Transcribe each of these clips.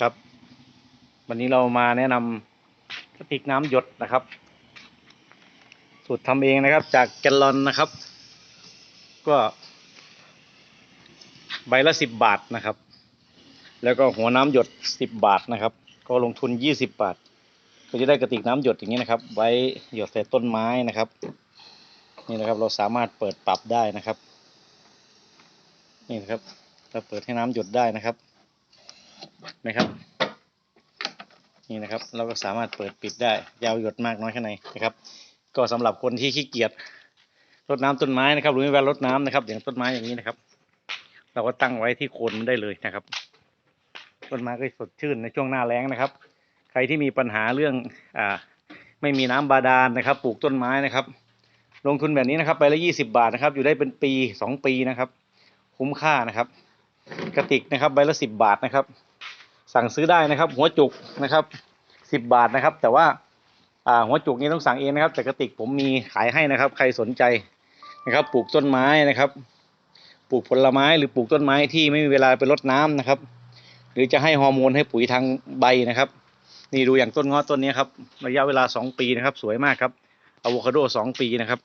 ครับ วันนี้เรามาแนะนำกระติกน้ำหยดนะครับ สูตรทำเองนะครับ จากแกลลอนนะครับ ก็ ใบละสิบบาทนะครับ แล้วก็หัวน้ำหยดสิบบาทนะครับ ก็ลงทุนยี่สิบบาท ก็จะได้กระติกน้ำหยดอย่างนี้นะครับ ไว้หยดใส่ต้นไม้นะครับ นี่นะครับเราสามารถเปิดปรับได้นะครับ นี่นะครับเราเปิดให้น้ำหยดได้นะครับ นะครับ นี่นะครับ เราก็สามารถเปิดปิดได้ ยาวหยดมากน้อยแค่ไหนนะครับ ก็สำหรับคนที่ขี้เกียจรดน้ำต้นไม้นะครับ หรือไม่ว่ารดน้ำนะครับ อย่างต้นไม้อย่างนี้นะครับ เราก็ตั้งไว้ที่โคนมันได้เลยนะครับ ต้นไม้ก็สดชื่นในช่วงหน้าแล้งนะครับ ใครที่มีปัญหาเรื่องอ่าไม่มีน้ำบาดาลนะครับ ปลูกต้นไม้นะครับ ลงทุนแบบนี้นะครับไปละยี่สิบาทนะครับ อยู่ได้เป็นปีสองปีนะครับ คุ้มค่านะครับ กระติกนะครับใบละสิบบาทนะครับ สั่งซื้อได้นะครับ หัวจุกนะครับสิบบาทนะครับ แต่ว่าอ่าหัวจุกนี้ต้องสั่งเองนะครับ แต่กระติกผมมีขายให้นะครับ ใครสนใจนะครับ ปลูกต้นไม้นะครับ ปลูกผลไม้หรือปลูกต้นไม้ที่ไม่มีเวลาไปรดน้ำนะครับ หรือจะให้ฮอร์โมนให้ปุ๋ยทางใบนะครับ นี่ดูอย่างต้นงาะต้นนี้ครับระยะเวลาสองปีนะครับ สวยมากครับอะโวคาโดสองปีนะครับ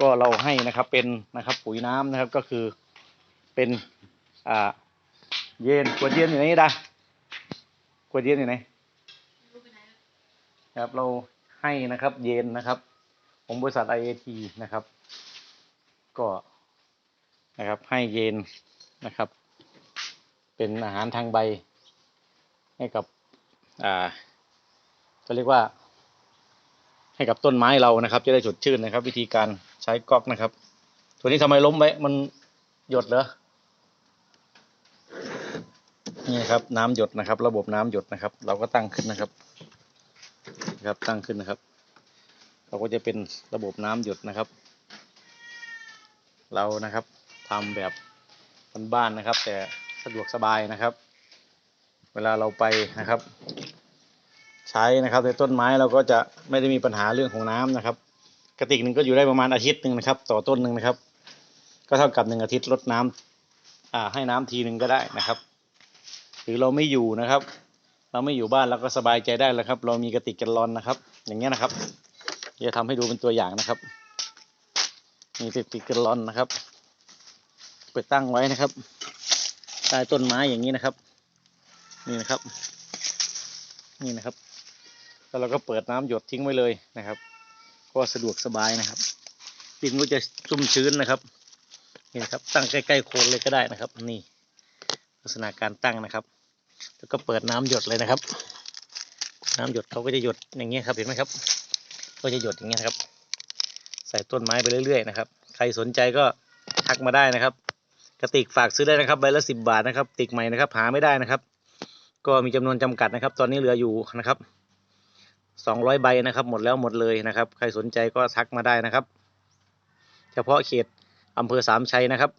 ก็เราให้นะครับเป็นนะครับปุ๋ยน้ำนะครับก็คือเป็นอ่าเย็นขวดเย็นอยู่ไหนดา ขวดเย็นอยู่ไหนครับ เราให้นะครับ เย็นนะครับของบริษัท IAT นะครับ ก็นะครับ ให้เย็นนะครับ เป็นอาหารทางใบ ให้กับอ่าก็เรียกว่า ให้กับต้นไม้เรานะครับ จะได้สดชื่นนะครับ วิธีการใช้ก๊อกนะครับ ตัวนี้ทำไมล้มไว้มันหยดเหรอ นี่ครับน้ำหยดนะครับ ระบบน้ำหยดนะครับ เราก็ตั้งขึ้นนะครับนะครับตั้งขึ้นนะครับ เราก็จะเป็นระบบน้ำหยดนะครับ เรานะครับทำแบบบ้านๆนะครับ แต่สะดวกสบายนะครับ เวลาเราไปนะครับ ใช้นะครับในต้นไม้เราก็จะไม่ได้มีปัญหาเรื่องของน้ำนะครับ กระติกหนึ่งก็อยู่ได้ประมาณอาทิตย์หนึ่งนะครับ ต่อต้นหนึ่งนะครับ ก็เท่ากับหนึ่งอาทิตย์ลดน้ำอ่าให้น้ำทีหนึ่งก็ได้นะครับ หรือเราไม่อยู่นะครับ เราไม่อยู่บ้านเราก็สบายใจได้แล้วครับ เรามีกระติกแกลลอนนะครับ อย่างเงี้ยนะครับจะทำให้ดูเป็นตัวอย่างนะครับ มีกระติกแกลลอนนะครับไปตั้งไว้นะครับใต้ต้นไม้อย่างนี้นะครับ นี่นะครับ นี่นะครับ แล้วเราก็เปิดน้ำหยดทิ้งไว้เลยนะครับ ก็สะดวกสบายนะครับดินก็จะชุ่มชื้นนะครับนี่นะครับตั้งใกล้ๆโคนเลยก็ได้นะครับ นี่ ลักษณะการตั้งนะครับ แล้วก็เปิดน้ำหยดเลยนะครับ น้ำหยดเขาก็จะหยดอย่างเงี้ยครับเห็นไหมครับ ก็จะหยดอย่างเงี้ยครับ ใส่ต้นไม้ไปเรื่อยๆนะครับ ใครสนใจก็ทักมาได้นะครับ กระติกฝากซื้อได้นะครับใบละสิบบาทนะครับ ติกใหม่นะครับหาไม่ได้นะครับ ก็มีจำนวนจำกัดนะครับ ตอนนี้เหลืออยู่นะครับสองร้อยใบนะครับ หมดแล้วหมดเลยนะครับ ใครสนใจก็ทักมาได้นะครับ เฉพาะเขตอำเภอสามชัยนะครับ